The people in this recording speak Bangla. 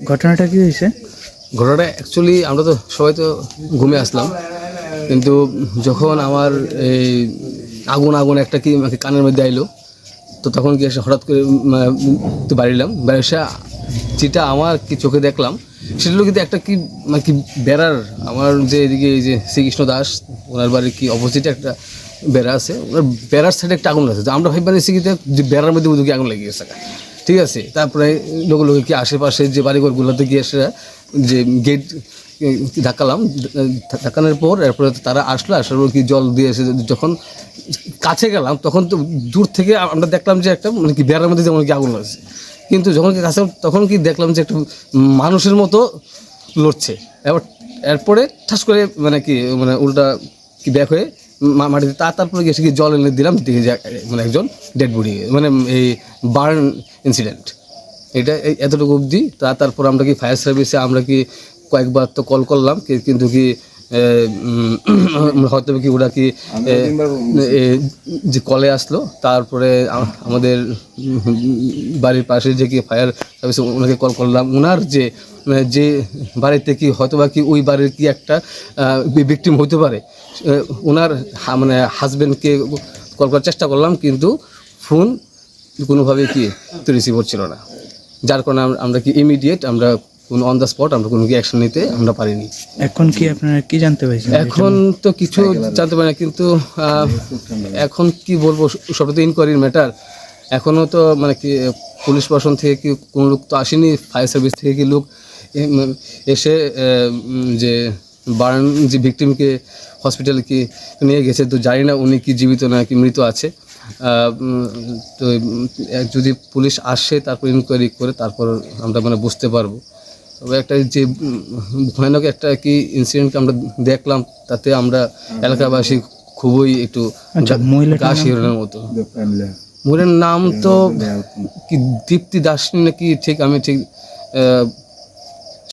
ঘটনাটা কি হয়েছে? ঘটনাটা অ্যাকচুয়ালি আমরা তো সবাই তো ঘুমে আসলাম। কিন্তু যখন আমার এই আগুন আগুন একটা কি আমাকে কানের মধ্যে আইলো তো তখন কি এসে হঠাৎ করে উম, তো বাড়িলাম। বাড়ি যেটা আমার কি চোখে দেখলাম সেটা কিন্তু একটা কি মানে কি বেড়ার। আমার যে এদিকে এই যে শ্রীকৃষ্ণ দাস ওনার বাড়ির কি অপোজিটে একটা বেড়া আছে। ওনার বেড়ার সাইডে একটা আগুন আছে। তো আমরা বানিয়েছি কি যে বেড়ার মধ্যে উদুকে আগুন লেগে গেছে? ঠিক আছে, তারপরে লোক কি আশেপাশে যে বাড়িঘরগুলোতে গিয়ে এসে যে গেট ধাক্কালাম ধাক্কানোর পর এরপরে তারা আসলো, আসার পর কি জল দিয়ে এসে যখন কাছে গেলাম, তখন তো দূর থেকে আমরা দেখলাম যে একটা মানে কি বেড়ার মধ্যে যেমন কি আগুন লাগছে। কিন্তু যখন কি কাছে তখন কি দেখলাম যে একটা মানুষের মতো লড়ছে। এবার, এরপরে ঠাস করে মানে কি মানে উল্টা কি ব্যাক হয়ে মাটিতে, তা, তারপরে গিয়ে এসে কি জল এনে দিলাম যে মানে একজন ডেড বডি মানে এই বার্ন ইনসিডেন্ট এটা এতটুকু অবধি, তা, তারপর আমরা কি ফায়ার সার্ভিসে আমরা কি কয়েকবার তো কল করলাম কিন্তু কি হয়তো কি ওরা কি যে কলে আসলো তারপরে আমাদের বাড়ির পাশে যে কি ফায়ার সার্ভিস ওনাকে কল করলাম ওনার যে যে বাড়িতে কি হয়তো বা কি ওই বাড়ির কি একটা ভিকটিম হতে পারে ওনার মানে হাজব্যান্ডকে কল করার চেষ্টা করলাম কিন্তু ফোন কোনোভাবে কি রিসিভ হচ্ছিল না। যার কারণে আমরা কি ইমিডিয়েট আমরা কোনো অন দ্য স্পট আমরা কোনো কি অ্যাকশন নিতে আমরা পারিনি। এখন কি আপনারা কি জানতে পারছেন? এখন তো কিছু জানতে পারি না কিন্তু এখন কি বলব সব তো ইনকোয়ারির ম্যাটার এখনও তো মানে কি পুলিশ প্রশাসন থেকে কি কোনো লোক তো আসেনি ফায়ার সার্ভিস থেকে কি লোক এসে যে বার্ন যে ভিকটিমকে হসপিটালে কি নিয়ে গেছে তো জানি না উনি কি জীবিত না কি মৃত আছে। তো যদি পুলিশ আসে তারপর ইনকোয়ারি করে তারপর আমরা মানে বুঝতে পারব। তবে একটা যে ভয়ানক একটা কি ইনসিডেন্টকে আমরা দেখলাম তাতে আমরা এলাকাবাসী খুবই একটু আচ্ছা মহিলাটার গা শিহরণের মতো। মহিলার নাম তো কি দীপ্তি দাস নাকি ঠিক আমি ঠিক আহ,